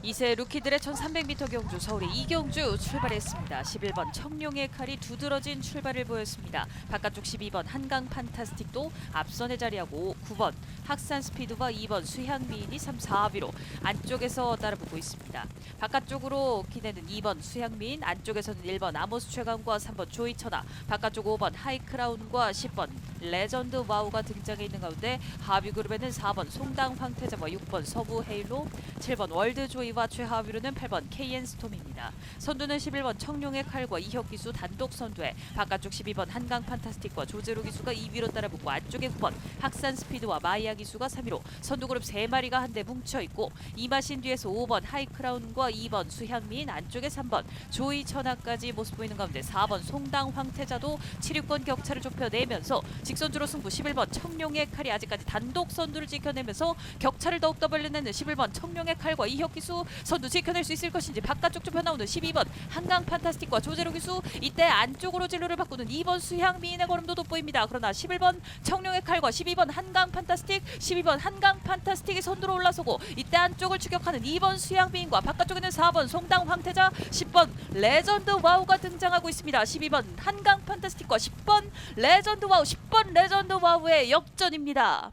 이세 루키들의 1300m 경주 서울의 이경주 출발했습니다. 11번 청룡의 칼이 두드러진 출발을 보였습니다. 바깥쪽 12번 한강 판타스틱도 앞선에 자리하고 9번 학산 스피드와 2번 수향미인이 3, 4위로 안쪽에서 따라붙고 있습니다. 바깥쪽으로 기내는 2번 수향미인, 안쪽에서는 1번 아모스 최강과 3번 조이천아, 바깥쪽 5번 하이크라운과 10번 레전드 와우가 등장해 있는 가운데 하위 그룹에는 4번 송당 황태자와 6번 서부 헤일로, 7번 월드 조이와 최하위로는 8번 KN 스톰입니다. 선두는 11번 청룡의 칼과 이혁 기수 단독 선두에 바깥쪽 12번 한강 판타스틱과 조제로 기수가 2위로 따라붙고 안쪽에 9번 학산 스피드와 마이아 기수가 3위로 선두 그룹 3마리가 한데 뭉쳐 있고 이마신 뒤에서 5번 하이크라운과 2번 수향민 안쪽에 3번 조이 천하까지 모습 보이는 가운데 4번 송당 황태자도 7위권 격차를 좁혀내면서 직선주로 승부 11번 청룡의 칼이 아직까지 단독 선두를 지켜내면서 격차를 더욱 더 벌려내는 11번 청룡의 칼과 이혁 기수 선두 지켜낼 수 있을 것인지 바깥쪽 좁혀 나오는 12번 한강 판타스틱과 조제로 기수 이때 안쪽으로 진로를 바꾸는 2번 수향 미인의 걸음도 돋보입니다. 그러나 11번 청룡의 칼과 12번 한강 판타스틱 12번 한강 판타스틱이 선두로 올라서고 이때 안쪽을 추격하는 2번 수향 미인과 바깥쪽에는 4번 송당 황태자 10번 레전드 와우가 등장하고 있습니다. 12번 한강 판타스틱과 10번 레전드 와우 10번 레전드 와우의 역전입니다.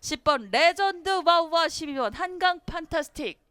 10번 레전드 와우와 12번 한강 판타스틱